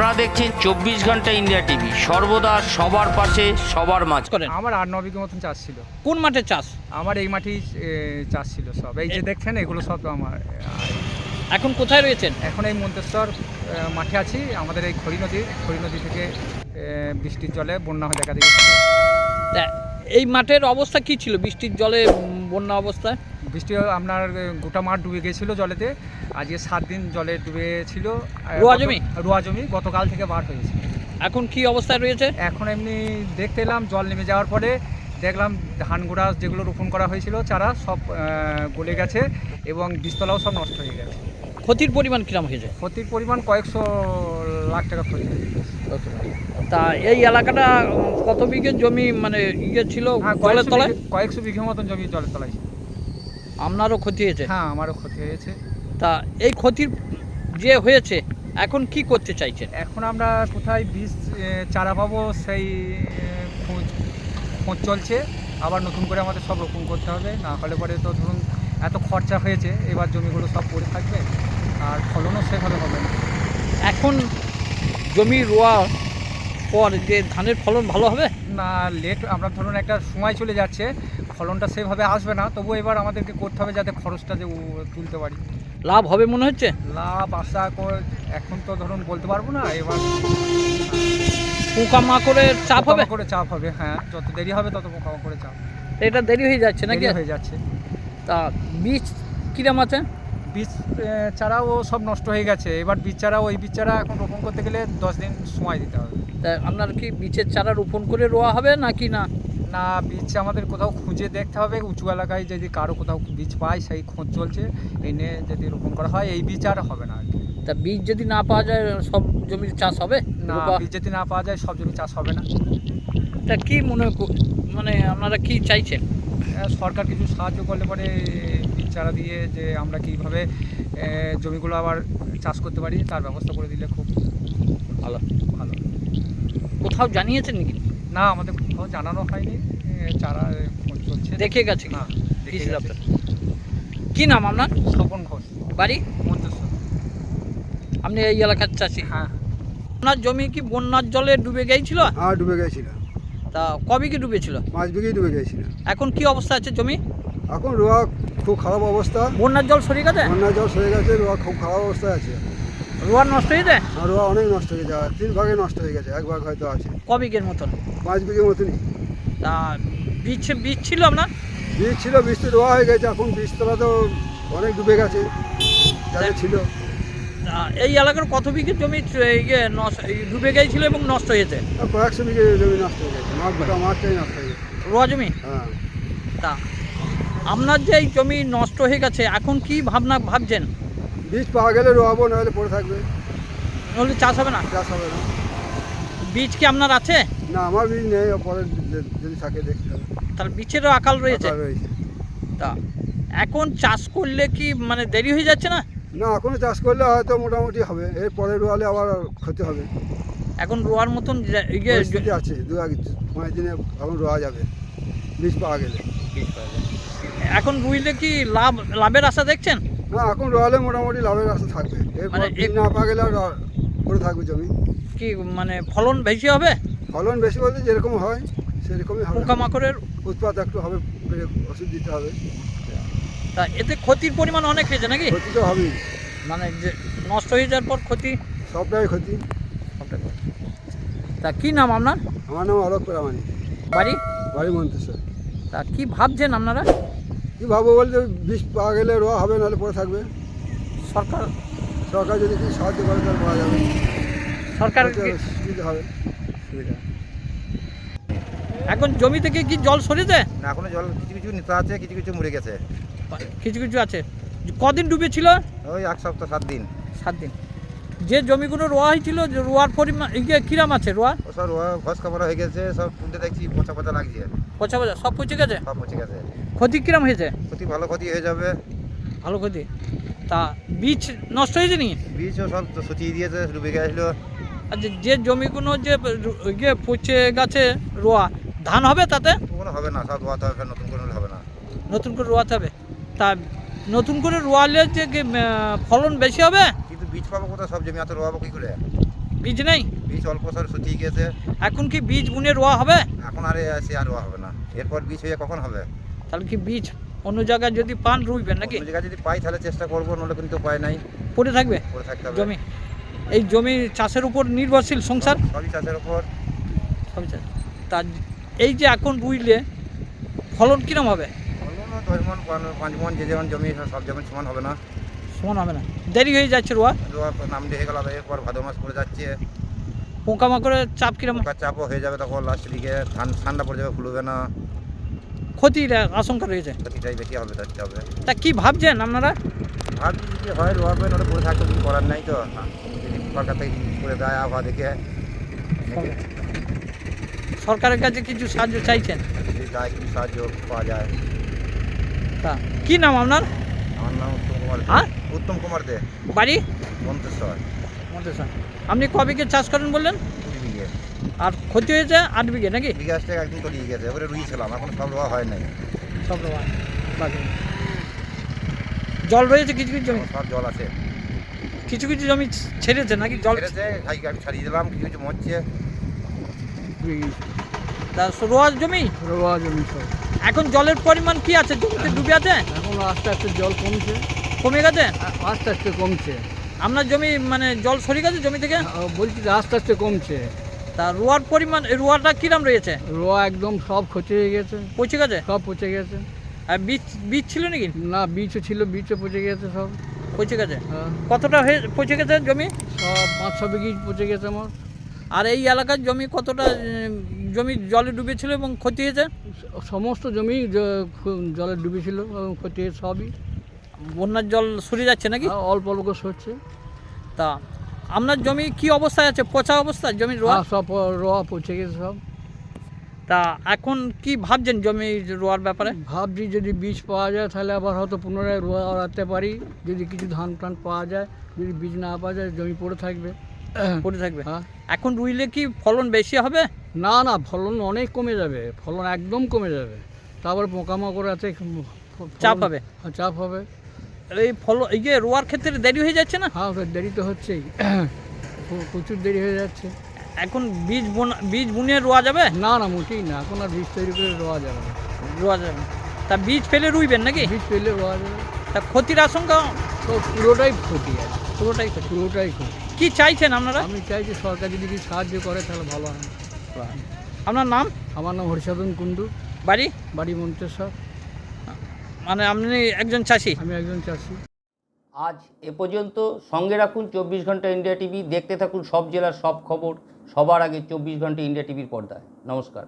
আপনারা দেখছেন চব্বিশ ঘণ্টা ইন্ডিয়া টিভি। সর্বদা সবার পাশে সবার মাছ করেন। আমার আট ন বিঘে মতন চাষ ছিল। কোন মাঠে চাষ? আমার এই মাঠেই চাষ ছিল সব। এই যে দেখছেন এগুলো সব আমার এখন কোথায় রয়েছেন? এখন এই মন্তেশ্বর মাঠে আছি। আমাদের এই খড়ি নদী খড়ি নদী থেকে বৃষ্টির জলে বন্যা হয়ে দেখা দিয়েছে। এই মাঠের অবস্থা কি ছিল? বৃষ্টির জলে বন্যা অবস্থায়? বৃষ্টি আপনার গোটা মাঠ ডুবে গিয়েছিল জলেতে। আজকে সাত দিন জলে ডুবে ছিল রোয়া জমি? রোয়া জমি গতকাল থেকে বার হয়েছে। এখন কি অবস্থায় রয়েছে? এখন এমনি দেখতে এলাম জল নেমে যাওয়ার পরে দেখলাম ধান গোড়া যেগুলো রোপণ করা হয়েছিল চারা সব গলে গেছে এবং বীজতলাও সব নষ্ট হয়ে গেছে। ক্ষতির পরিমাণ কিরম হয়েছে? ক্ষতির পরিমাণ কয়েকশো লাখ টাকা ক্ষতি তা এই এলাকাটা কত বিঘে জমি মানে ইয়ে ছিল হ্যাঁ জলের কয়েকশো তলায়? বিঘে- কয়েকশো বিঘে মতন জমি জলের তলায়। আপনারও ক্ষতি হয়েছে। হ্যাঁ আমারও ক্ষতি হয়েছে। তা এই ক্ষতির যে হয়েছে এখন কি করতে চাইছেন? এখন আমরা কোথায় বীজ চারা পাবো সেই খোঁজ খোঁজ চলছে। আবার নতুন করে আমাদের সব রোপণ করতে হবে। না হলে পরে তো ধরুন এত খরচা হয়েছে এবার জমিগুলো সব পড়ে থাকবে। আর ফলনও সেভাবে হবে না। এখন জমি রোয়া পর যে ধানের ফলন ভালো হবে? না লেট আমরা ধরুন একটা সময় চলে যাচ্ছে ফলনটা সেভাবে আসবে না তবু এবার আমাদেরকে করতে হবে যাতে খরচটা যে তুলতে পারি। লাভ হবে মনে হচ্ছে? লাভ আশা কর- এখন তো ধরুন বলতে পারব না এবার পোকা মাকড়ের চাপ হবে? করে চাপ হবে হ্যাঁ যত দেরি হবে তত মোকামা করে চাপ। এটা দেরি হয়ে যাচ্ছে নাকি? হয়ে যাচ্ছে। তা বীজ কিরম আছে? বীজ চারাও সব নষ্ট হয়ে গেছে। এবার বীজ চারা ওই বীজ চারা এখন রোপণ করতে গেলে দশ দিন সময় দিতে হবে। তা আপনার কি বীজের চারা রোপণ করে রোয়া হবে নাকি না? না বীজ আমাদের কোথাও খুঁজে দেখতে হবে। উঁচু এলাকায় যদি কারও কোথাও বীজ পায় সেই খোঁজ চলছে। এনে যদি রোপণ করা হয় এই বীজ আর হবে না আর কি। তা বীজ যদি না পাওয়া যায় সব জমির চাষ হবে? না বীজ যদি না পাওয়া যায় সব জমি চাষ হবে না। তা কি মনে কর- মানে আপনারা কি চাইছেন? সরকার কিছু সাহায্য করলে পরে চারা দিয়ে যে আমরা কীভাবে জমিগুলো আবার চাষ করতে পারি তার ব্যবস্থা করে দিলে খুব ভালো। ভালো। কোথাও জানিয়েছেন নাকি? না আমাদের কোথাও জানানো হয়নি। চারা চলছে। দেখে গেছে না গেছে। কি নাম আপনার? স্বপন ঘোষ। বাড়ি? মন্তেশ্বর আপনি এই এলাকার চাষি? হ্যাঁ। আপনার জমি কি বন্যার জলে ডুবে গিয়েছিল? হ্যাঁ ডুবে গেছিল তা কবে কি ডুবেছিল? পাঁচ বিঘেই ডুবে গেছিল এখন কি অবস্থা আছে জমি? এখন রোয়া খুব খারাপ অবস্থা। বন্যার জল সরে গেছে? বন্যার জল সরে গেছে রোয়া খুব খারাপ অবস্থায় আছে। রোয়ার নষ্ট হয়ে যায় আর রোয়া অনেক নষ্ট হয়ে আর তিন ভাগে নষ্ট হয়ে গেছে এক ভাগ হয়তো আছে। ক বিঘের মতন? পাঁচ বিঘের মতনই। তা বীজ বীজ ছিল আপনার? বীজ ছিল বীজটা রোয়া হয়ে গেছে এখন বীজতলা তো অনেক ডুবে গেছে যাদের ছিল। তা এই এলাকার কত বিঘে জমি ইয়ে ডুবে গিয়েছিল এবং নষ্ট হয়েছে? কয়েকশো বিঘে জমি নষ্ট হয়ে গেছে মাঠটাই নষ্ট হয়ে গেছে। রোয়া জমি? হ্যাঁ। তা আপনার যে এই জমি নষ্ট হয়ে গেছে এখন কি ভাবনা ভাবছেন? বীজ পাওয়া গেলে রোয়াবো নাহলে পড়ে থাকবে। নাহলে চাষ হবে না? চাষ হবে না। বীজ কি আপনার আছে? না আমার বীজ নেই পরে যদি থাকে দেখতে হবে। তাহলে বীজেরও আকাল রয়েছে? তা এখন চাষ করলে কি মানে দেরি হয়ে যাচ্ছে না? না এখনও চাষ করলে হয়তো মোটামুটি হবে। এর পরে রোয়ালে আবার ক্ষতি হবে। এখন রোয়ার মতন ইয়ে আছে। দু এক পাঁচ দিনে এখন রোয়া যাবে। বীজ পাওয়া গেলে। এখন রুইলে কি লাভ লাভের আশা দেখছেন? না এখন রোয়ালে মোটামুটি লাভের রাস্তা থাকবে। মানে না পাওয়া গেলে আর র- পড়ে থাকবে জমি। কি মানে ফলন বেশি হবে? ফলন বেশি বলতে যেরকম হয় সেরকমই হবে। পোকামাকড়ের উৎপাদ একটু হবে ওষুধ দিতে হবে। তা এতে ক্ষতির পরিমাণ অনেক হয়েছে নাকি? ক্ষতি তো হবেই। মানে যে নষ্ট হয়ে যাওয়ার পর ক্ষতি। সবটাই ক্ষতি। তা কি নাম আপনার? আমার নাম অলোক প্রামাণিক। বাড়ি? বাড়ি মন্তেশ্বর। তা কি ভাবছেন আপনারা? কী ভাববো বলতে বীজ পাওয়া গেলে রোয়া হবে নাহলে পড়ে থাকবে। সরকার? সরকার যদি কিছু সাহায্য করে তাহলে পাওয়া যাবে। সরকার সুবিধা হবে। সুবিধা। এখন জমি থেকে কি জল সরেছে? না এখনও জল কিছু কিছু নিতে আছে কিছু কিছু মরে গেছে। কিছু কিছু আছে। কদিন ডুবেছিল? ওই এক সপ্তাহ সাত দিন। সাত দিন। যে জমিগুলো রোয়া হয়েছিল রোয়ার পরিমাণ ইয়ে কিরাম আছে রোয়া? সব রোয়া ঘস খাবার হয়ে গেছে সব তুলতে দেখছি পচা পচা লাগছে। পচা পচা সব পচে গেছে? সব পচে গেছে। ক্ষতি কিরাম হয়েছে? ক্ষতি ভালো ক্ষতি হয়ে যাবে। ভালো ক্ষতি। তা বীজ নষ্ট হয়েছে নি বীজও সব সচিয়ে দিয়েছে ডুবে গেছিল। আর যে- জমিগুলো যে ইয়ে পচে গেছে রোয়া ধান হবে তাতে? কোনো হবে না সব রোয়াতে হবে নতুন করে হবে না। নতুন করে রোয়াতে হবে। তা নতুন করে রোয়ালে যে ফলন বেশি হবে? বীজ পাবো কোথায়? সব জমি এত রোয়াবো কী করে? বীজ নেই? বীজ অল্প সর শুকিয়ে গেছে। এখন কি বীজ বুনে রোয়া হবে? এখন আর সে আর রোয়া হবে না। এরপর বীজ হয়ে কখন হবে? তাহলে কি বীজ অন্য জায়গায় যদি পান রুইবেন নাকি? অন্য জায়গায় যদি পাই তাহলে চেষ্টা করব নাহলে কিন্তু উপায় নাই। পড়ে থাকবে? করে থাকতে হবে। জমি। এই জমি চাষের উপর নির্ভরশীল সংসার? সবই চাষের উপর। সবই চাষ। তা এই যে এখন রুইলে ফলন কিরম হবে? বলব না, দশ মন পান- পাঁচ মন যে যেমন জমি সব যেমন সমান হবে না। সমান হবে না। দেরি হয়ে যাচ্ছে রোয়া। রোয়া নাম দিয়ে গেল এরপর ভাদ্র মাস পড়ে যাচ্ছে। পোকামাকড়ের চাপ কিরম চাপও হয়ে যাবে তখন লাস্টের দিকে। ধান ঠান্ডা পড়ে যাবে ফুলবে না। ক্ষতির আশঙ্কা রয়েছে। ক্ষতিটাই বেশি হবে দেখতে হবে। তা কি ভাবছেন আপনারা? ভাবছি যদি হয় রোয়া হবে নাহলে পড়ে থাকতে কিছু করার নাই তো। সরকার থেকে করে দেয় আবহাওয়া দেখে। সরকারের কাছে কিছু সাহায্য চাইছেন? যায় কিছু সাহায্য পাওয়া যায়। তা কি নাম আপনার? আমার নাম উত্তম কুমার হ্যাঁ? উত্তম কুমার দে। বাড়ি? মন্তেশ্বর। মন্তেশ্বর। আপনি ক বিঘে চাষ করেন বললেন? কুড়ি বিঘে। আর ক্ষতি হয়েছে আট বিঘে নাকি? বিঘাসটা একদম তলিয়ে গেছে এবারে রুইছিলাম এখন সব রোয়া হয় নাই। সব রোয়া বাকি। জল রয়েছে কিছু কিছু জমি? সব জল আছে। কিছু কিছু জমি ছেড়েছে নাকি? জল ছেড়েছে গাড়ি ছাড়িয়ে দিলাম কিছু কিছু মরছে। তা রোয়া জমি? রোয়া জমি সব। এখন জলের পরিমাণ কি আছে? জমিতে ডুবে আছে? এখন আস্তে আস্তে জল কমছে। কমে গেছে? আস্তে আস্তে কমছে। আপনার জমি মানে জল সরে গেছে জমি থেকে? বলছি যে আস্তে আস্তে কমছে। তা রোয়ার পরিমাণ রোয়াটা কিরাম রয়েছে? রোয়া একদম সব ক্ষতি হয়ে গেছে। পচে গেছে? সব পচে গেছে। আর বীজ বীজ ছিল নাকি? না বীজও ছিল বীজও পচে গেছে সব। পচে গেছে? হ্যাঁ, কতটা হয়ে পচে গেছে জমি? সব পাঁচ ছ বিঘি পচে গেছে আমার আর এই এলাকার জমি কতটা জমি জলে ডুবেছিল এবং ক্ষতি হয়েছে? সমস্ত জমি জলে ডুবেছিল এবং ক্ষতি হয়েছে সবই। বন্যার জল সরে যাচ্ছে নাকি? অল্প অল্প করে সরছে। তা আপনার জমি কি অবস্থায় আছে? পচা অবস্থা? জমির রোয়া? আর সব রোয়া পচে গেছে সব। তা এখন কি ভাবছেন জমি রোয়ার ব্যাপারে? ভাবছি যদি বীজ পাওয়া যায় তাহলে আবার হয়তো পুনরায় রোয়া রাখতে পারি। যদি কিছু ধান টান পাওয়া যায় যদি বীজ না পাওয়া যায় জমি পড়ে থাকবে। পড়ে থাকবে? হ্যাঁ। এখন রুইলে কি ফলন বেশি হবে? না না ফলন অনেক কমে যাবে। ফলন একদম কমে যাবে। তারপর পোকামাকড় আছে চাপ হবে? হ্যাঁ, চাপ হবে। এই ফল এই যে রোয়ার ক্ষেত্রে দেরি হয়ে যাচ্ছে না? হ্যাঁ দেরি তো হচ্ছেই। প্রচুর দেরি হয়ে যাচ্ছে। এখন বীজ বোনা বীজ বুনে রোয়া যাবে? না না মোটেই না। এখন আর বীজ তৈরি করে রোয়া যাবে না। রোয়া যাবে না। তা বীজ ফেলে রুইবেন নাকি? বীজ ফেলে রোয়া যাবে। তা ক্ষতির আশঙ্কা? তো পুরোটাই ক্ষতি আছে। পুরোটাই ক্ষতি। পুরোটাই ক্ষতি। কি চাইছেন আপনারা? আমি চাই যে সরকার যদি কিছু সাহায্য করে তাহলে ভালো হয়। আপনার নাম? আমার নাম হরিসাধন কুণ্ডু। বাড়ি? বাড়ি মন্তেশ্বর। মানে আপনি একজন চাষি। আমি একজন চাষি। আজ এ পর্যন্ত সঙ্গে রাখুন চব্বিশ ঘণ্টা ইন্ডিয়া টিভি দেখতে থাকুন সব জেলার সব খবর সবার আগে চব্বিশ ঘণ্টা ইন্ডিয়া টিভির পর্দায়। নমস্কার।